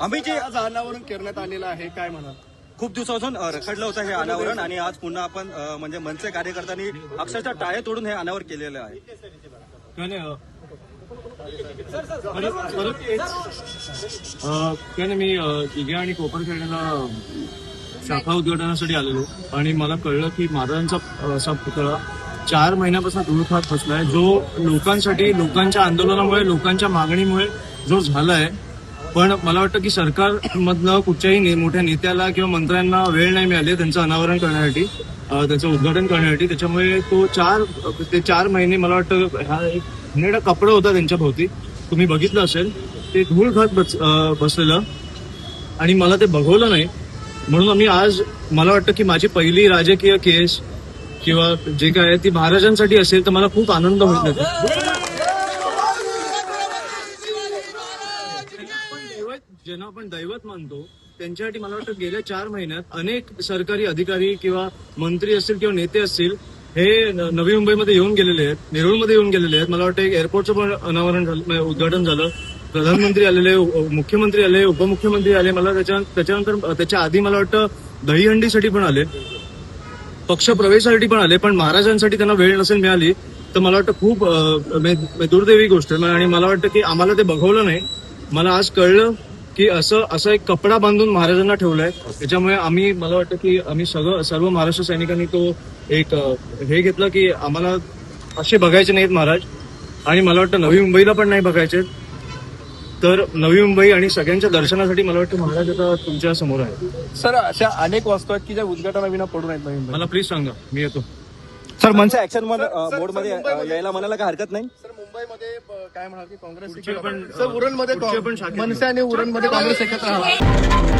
आम्ही जे आज अनावरण करण्यात आलेलं आहे काय म्हणाल? खूप दिवसापासून रखडलं होतं हे अनावरण आणि आज पुन्हा आपण म्हणजे मनसे कार्यकर्त्यांनी अक्षरशः टाळे तोडून हे अनावर केलेलं आहे. मी दिघे आणि कोपर खेळण्याला शाखा उद्घाटनासाठी आलेलो. आणि मला कळलं की महाराजांचा असा पुतळा चार महिन्यापासून दूर खात बसलाय. जो लोकांसाठी लोकांच्या आंदोलनामुळे लोकांच्या मागणीमुळे जो झालाय पण मला वाटतं की सरकारमधनं कुठच्याही ने- मोठ्या नेत्याला किंवा मंत्र्यांना वेळ नाही मिळाली त्यांचं अनावरण करण्यासाठी त्याचं उद्घाटन करण्यासाठी. त्याच्यामुळे तो चार ते चार महिने मला वाटतं हा एक घाणेरडा कपडा होता त्यांच्या भोवती. तुम्ही बघितलं असेल ते धूळ खात बस- बसलेलं. आणि मला ते बघवलं नाही. म्हणून आम्ही आज मला वाटतं की माझी पहिली राजकीय केस किंवा जे काय आहे ती महाराजांसाठी असेल तर मला खूप आनंद होईल त्याचा. दैवत ज्यांना आपण दैवत मानतो त्यांच्यासाठी मला वाटतं गेल्या चार महिन्यात अनेक सरकारी अधिकारी किंवा मंत्री असतील किंवा नेते असतील हे नवी मुंबईमध्ये येऊन गेलेले आहेत नेरूळमध्ये येऊन गेलेले आहेत. मला वाटतं एक एअरपोर्टचं पण अनावरण झालं उद्घाटन झालं. प्रधानमंत्री आलेले मुख्यमंत्री आले उपमुख्यमंत्री आले. मला त्याच्या त्याच्यानंतर त्याच्या आधी मला वाटतं दहीहंडीसाठी पण आले. पक्ष प्रवेशासाठी पण आले पण महाराजांसाठी त्यांना वेळ नसेल मिळाली तर मला वाटतं खूप दुर्दैवी गोष्ट. आहे आणि मला वाटतं की आम्हाला ते बघवलं नाही. मला आज कळलं की असं असं एक कपडा बांधून महाराजांना ठेवलाय. त्याच्यामुळे आम्ही मला वाटतं की आम्ही सगळं सर्व महाराष्ट्र सैनिकांनी तो एक हे घेतलं की आम्हाला असे बघायचे नाहीत महाराज. आणि मला वाटतं नवी मुंबईला पण नाही बघायचे तर नवी मुंबई आणि सगळ्यांच्या दर्शनासाठी मला वाटतं महाराज आता तुमच्यासमोर आहे. सर अशा अनेक वस्तू आहेत की ज्या उद्घाटनाविना पडून आहेत नवीन मला प्लीज सांगा मी येतो. सर मनसे ऍक्शन मुंबईमध्ये- यायला म्हणायला काय हरकत नाही? सर मुंबईमध्ये काय म्हणाल की काँग्रेस पण, सर उरणमध्ये मनसे आणि उरणमध्ये काँग्रेस एकत्र